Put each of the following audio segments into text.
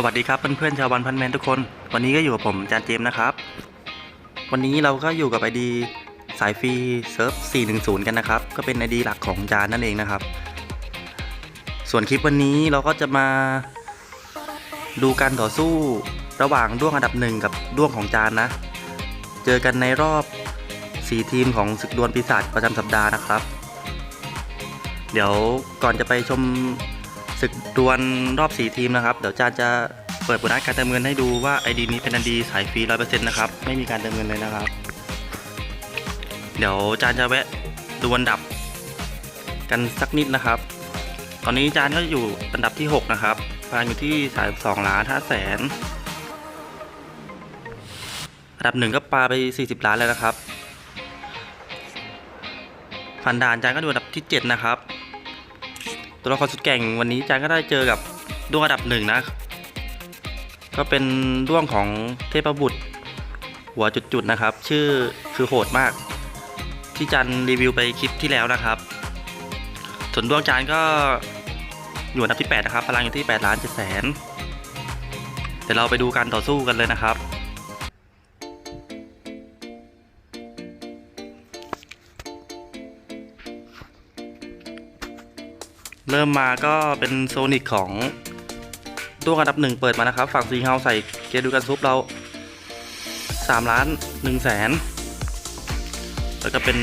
สวัสดีครับเพื่อนๆชาววันพันแมนทุกคน วันนี้ก็อยู่กับผมจานเจมส์นะครับ วันนี้เราก็อยู่กับไอดีสายฟรีเซิร์ฟ 410 กันนะครับ ก็เป็นไอดีหลักของจานนั่นเองนะครับ ส่วนคลิปวันนี้เราก็จะมาดูการต่อสู้ระหว่างด้วงอันดับหนึ่งกับด้วงของจานนะ เจอกันในรอบ 4 ทีมของศึกดวลปีศาจประจำสัปดาห์นะครับ เดี๋ยวก่อนจะไปชม ศึกดวลรอบ 4 ทีมนะครับ เดี๋ยวจานจะเปิดโบนัสการเติมเงินให้ดูว่า ID นี้เป็น ID สายฟรี 100%นะครับ ไม่มีการเติมเงินเลยนะครับ เดี๋ยวจานจะแวะดูอันดับกันสักนิดนะครับ ตอนนี้จานก็อยู่อันดับที่ 6 นะครับพานอยู่ที่32ล้าน5แสนอันดับหนึ่งก็ปาไป 40 ล้านแล้วนะครับพันดานจานก็อยู่อันดับที่ 7 นะครับ ตัวละครสุดเก่งวันนี้จานก็ได้เจอกับด้วงอันดับหนึ่งนะ ก็เป็นด้วงของเทพบุตร หัวจุดๆนะครับ ชื่อคือโหดมาก ที่จันรีวิวไปคลิปที่แล้วนะครับส่วนด้วงจานก็อยู่อันดับที่ 8 นะครับ พลังอยู่ที่8ล้าน7แสนเดี๋ยวเราไปดูการต่อสู้กันเลยนะครับ เริ่มมาก็เป็นโซนิกของตัวอันดับหนึ่งเปิดมานะครับ ฝั่งซีเฮาใส่เกียร์ดูกันซุปเรา3ล้าน1แสนแล้วก็เป็น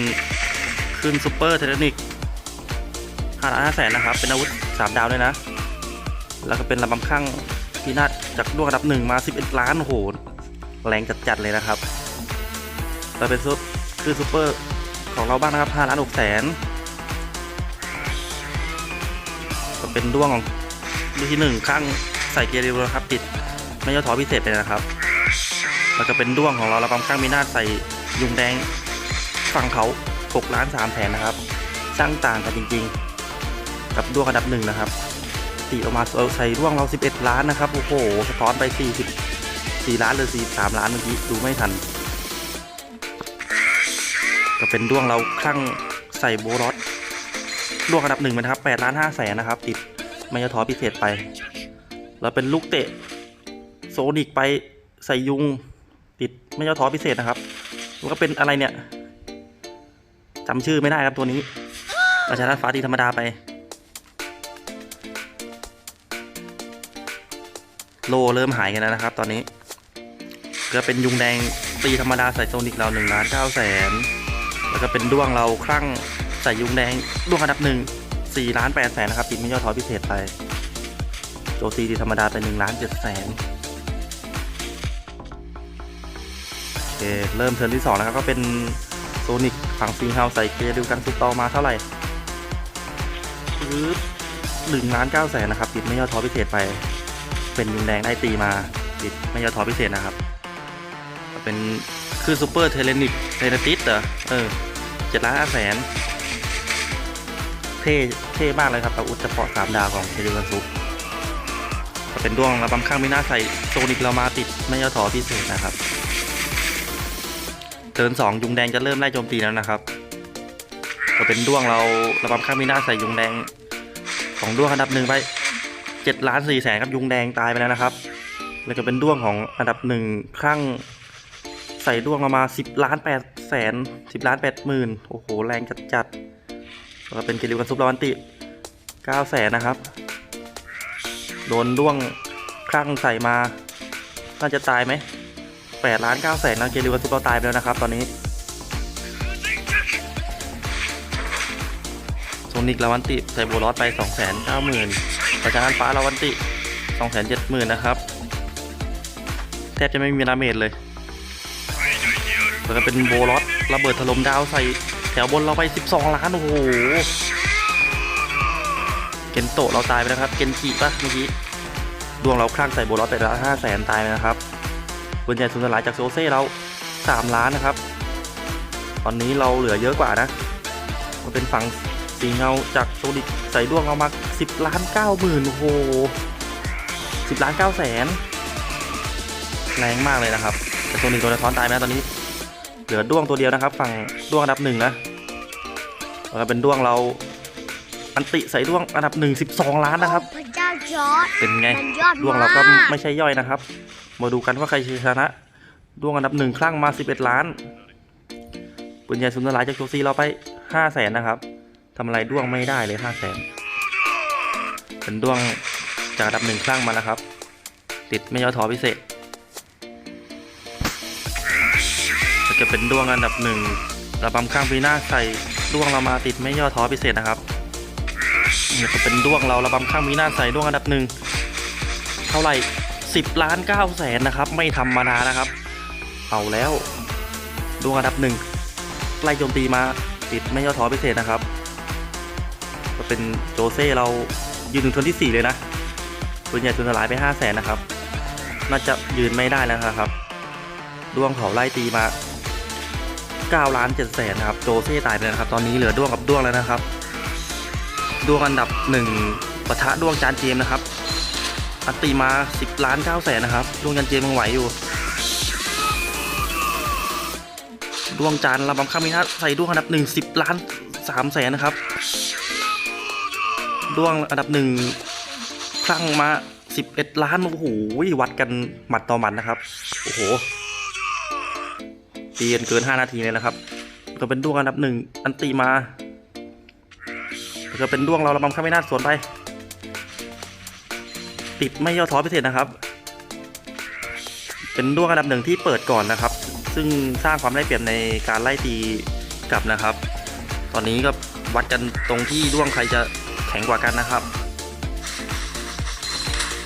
ขึ้นซูเปอร์เทเลนิก5ล้าน5แสนนะครับ เป็นอาวุธ 3 ดาวด้วยนะ แล้วก็เป็นลำบำข้างพินาศจากดวงอันดับหนึ่งมา 11 ล้านโอ้โหแรงจัดๆเลยนะครับเราเป็นซุปคือซูเปอร์ของเราบ้างนะครับ5ล้าน6แสน เป็นด้วงของลูกที่หนึ่งข้างใส่เกียร์เร็วนะครับ ติดไม่ย่อท้อพิเศษไปนะครับ แล้วก็เป็นด้วงของเราระบำข้างมีหน้าใส่ยุงแดงฝั่งเขา6ล้าน3แสนนะครับช่างต่างกันจริงๆ กับด้วงอันดับหนึ่งนะครับตีออกมาใส่ด้วงเรา 11 ล้านนะครับ โอ้โหสะท้อนไป 40 4 ล้านหรือ43 ล้านเมื่อกี้ดูไม่ทัน ก็เป็นด้วงเราข้างใส่โบรอส ลวงอันดับหนึ่งนะครับ8ล้าน5แสนนะครับ ติดไม่ยอท้อพิเศษไป แล้วเป็นลูกเตะโซนิกไปใส่ยุง ติดไม่ยอท้อพิเศษนะครับแล้วก็เป็นอะไรเนี่ยจำชื่อไม่ได้ครับตัวนี้ประชาชนฟ้าตีธรรมดาไป โลเริ่มหายกันแล้วนะครับ ตอนนี้ก็เป็นยุงแดงตีธรรมดาใส่โซนิกเรา1ล้าน9แสนแล้วก็เป็นด้วงเราคลั่ง ใส่ยุงแดงด้วงอันดับหนึ่งสี่ล้านแปดแสนนะครับติดไม่ยอดท้อพิเศษไป โจซีดีธรรมดาไปหนึ่งล้านเจ็ดแสนโอเคเริ่มเทิร์นที่สองนะครับก็เป็นโซนิกฝั่งซีเฮาใส่เกดูกันซุปตอมาเท่าไหร่ปึ๊บหนึ่งล้านเก้าแสนนะครับติดไม่ยอดท้อพิเศษไป เป็นยุงแดงได้ตีมาติดไม่ยอดท้อพิเศษนะครับเป็นคือซูเปอร์เทเลนิกเทเลติสเหรอเออเจ็ดล้านห้าแสน เท่เท่มากเลยครับอาวุธเฉพาะสามดาวของเทเลวันซุปเป็นด้วงระบำข้างไม่น่าใส่โซนิกเรามาติดไม่ย่อถอพิเศษนะครับเทิร์นสองยุงแดงจะเริ่มไล่โจมตีแล้วนะครับก็เป็นด้วงเราระบำข้างไม่น่าใส่ยุงแดงของด้วงอันดับหนึ่งไปเจ็ดล้านสี่แสนครับยุงแดงตายไปแล้วนะครับ แล้วก็เป็นด้วงของอันดับหนึ่งข้างใส่ด้วงเรามาสิบล้านแปดแสนสิบล้านแปดหมื่นโอ้โหแรงจัดจัด ก็เป็นเกลิวกันซุปลาวันติเก้าแสนนะครับ โดนด้วงคลั่งใส่มา น่าจะตายไหมแปดล้านเก้าแสนนะเกลิวกันซุปเราตายไปแล้วนะครับตอนนี้โซนิกลาวันติใส่โบลอสไปสองแสนเก้าหมื่นประจานฟ้าลาวันติสองแสนเจ็ดหมื่นนะครับ แทบจะไม่มีดาเมจเลยแล้วก็เป็นโบลอสระเบิดถล่มดาวใส่ แถวบนเราไป 12 ล้าน โอ้โห เกนโตเราตายไปนะครับ เกนจิปะเมื่อกี้ ดวงเราคลั่งใส่โบลอสไปแล้วห้าแสนตายไปนะครับปืนใหญ่สุนทรลายจากโซเซ่เรา 3 ล้านนะครับ ตอนนี้เราเหลือเยอะกว่านะมันเป็นฝั่งสีเงาจากโซดิกใส่ดวงเรามา 10 ล้าน9หมื่นโอ้โห10 ล้าน9แสนแรงมากเลยนะครับแต่ตัวนึ่งตัวละท้อนตายไหมตอนนี้ เหลือด้วงตัวเดียวนะครับ ฝั่งด้วงอันดับหนึ่งนะแล้วก็เป็นด้วงเราอันติใส่ด้วงอันดับหนึ่งสิบสองล้านนะครับพระเจ้ายอดเป็นไงมันยอดดวงเราก็มากไม่ใช่ย่อยนะครับ มาดูกันว่าใครจะชนะดวงอันดับหนึ่งคลั่งมา11ล้านปืนใหญ่สุนทรายจากโชซีเราไป5แสนนะครับทำอะไรดวงไม่ได้เลย5แสนเป็นดวงจากอันดับหนึ่งคลั่งมานะครับ ติดไม่ย่อท้อพิเศษ ก็จะเป็นดวงอันดับหนึ่งระบำข้างปีหน้าใส่ดวงเรามาติดไม่ย่อท้อพิเศษนะครับนี่ก็เป็นดวงเราระบำข้างปีหน้าใส่ดวงอันดับหนึ่งเท่าไหร่10ล้าน9แสนนะครับ ไม่ธรรมดานะครับ เอาแล้วดวงอันดับหนึ่งไล่โจมตีมาติดไม่ย่อท้อพิเศษนะครับ ก็เป็นโจเซ่เรายืนถึงทนที่ 4 เลยนะส่วนใหญ่ทุนสลายไป 5 0 0แสนนะครับ น่าจะยืนไม่ได้แล้วนะครับ ดวงเขาไล่ตีมา 9ล้าน7แสนนะครับโจเซ่ตายไปแล้วนะครับ ตอนนี้เหลือด้วงกับด้วงแล้วนะครับด้วงอันดับ 1ปะทะด้วงจานเจมส์นะครับ อัตตีมา 10ล้าน9แสนนะครับด้วงจันเจมส์ยังไหวอยู่ด้วงจันทร์ระบำข้ามมินาใส่ด้วงอันดับ 1 10ล้าน3แสนนะครับด้วงอันดับ 1ครั้งมา 11 ล้านโอ้โหวัดกันหมัดต่อหมัดนะครับโอ้โห ตีกันเกิน 5 นาทีเลยนะครับก็เป็นด้วงอันดับ1อันตีมาก็เป็นด้วงเราระบำข้ามมินาสวนไป ติดไม่ย่อท้อพิเศษนะครับ เป็นด้วงอันดับหนึ่งที่เปิดก่อนนะครับ ซึ่งสร้างความได้เปรียบในการไล่ตีกลับนะครับ ตอนนี้ก็วัดกันตรงที่ด้วงใครจะแข็งกว่ากันนะครับ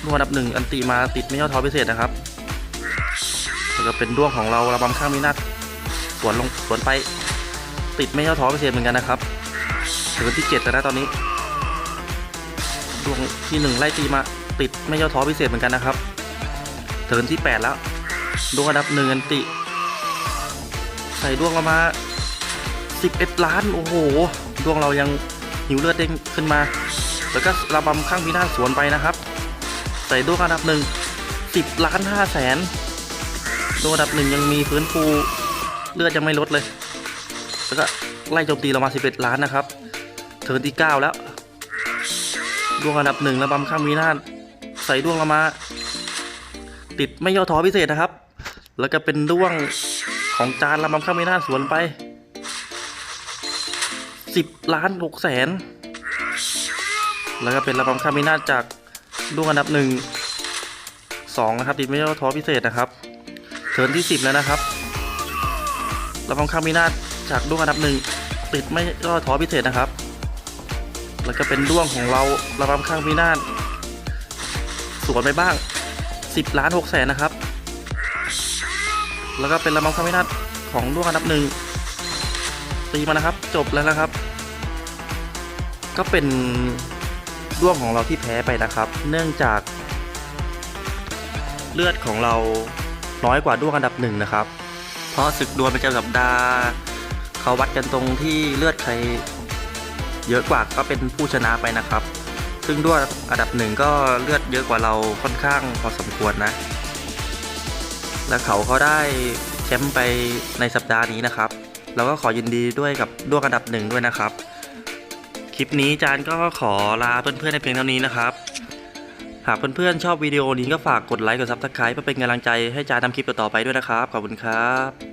ด้วงอันดับหนึ่งอันตีมาติดไม่ย่อท้อพิเศษนะครับแล้วก็เป็นด้วงของเราระบำข้างมินา สวนลงสวนไปติดไม่ย่อท้อพิเศษเหมือนกันนะครับถึงที่เจ็ดแล้วนะตอนนี้ดวงที่หนึ่งไล่ตีมาติดไม่ย่อท้อพิเศษเหมือนกันนะครับเทินที่8แล้วดวงอันดับหนึ่งอันติ ใส่ดวงเรามา11ล้านโอ้โหดวงเรายังหิวเลือดเด้งขึ้นมา แล้วก็ระบำข้างพินาศสวนไปนะครับ ใส่ดวงอันดับหนึ่ง10ล้าน5แสนดวงอันดับหนึ่งยังมีฟื้นฟู เลือดยังไม่ลดเลย แล้วก็ไล่โจมตีเรามา 11 ล้านนะครับ เทิร์นที่ 9 แล้ว ดวงอันดับหนึ่งระบำข้ามวินาศใส่ดวงเรามา ติดไม่ย่อท้อพิเศษนะครับ แล้วก็เป็นดวงของจานระบำข้ามวินาศสวนไปสิบล้านหกแสน แล้วก็เป็นระบำข้ามวินาศจากดวงอันดับหนึ่งสองนะครับติดไม่ย่อท้อพิเศษนะครับ เทิร์นที่สิบแล้วนะครับ ระบำข้ามวินาจากด้วงอันดับหนึ่งติดไม่ย่อท้อพิเศษนะครับ แล้วก็เป็นด้วงของเราระบำข้างพินาสวนไปบ้าง 10 ล้าน6แสนนะครับ แล้วก็เป็นระบำข้างพินาของด้วงอันดับหนึ่งตีมานะครับ จบแล้วนะครับ ก็เป็นด้วงของเราที่แพ้ไปนะครับ เนื่องจาก เลือดของเราน้อยกว่าด้วงอันดับหนึ่งนะครับาะศึกดวลประจำสัปดาห์เขาวัดกันตรงที่เลือดใครเยอะกว่าก็เป็นผู้ชนะไปนะครับ ซึ่งด้วยอันดับหนึ่งก็เลือดเยอะกว่าเราค่อนข้างพอสมควรนะ และเขาเขาได้แชมป์ไปในสัปดาห์นี้นะครับเราก็ขอยินดีด้วยกับด้วงอันดับหนึ่งด้วยนะครับ คลิปนี้จานก็ขอลาเพื่อนๆในเพียงเท่านี้นะครับ หากเพื่อนๆชอบวิดีโอนี้ก็ฝากกดไลค์กดซับสไครป์เพื่อเป็นกำลังใจให้จานทำคลิปต่อๆไปด้วยนะครับ ขอบคุณครับ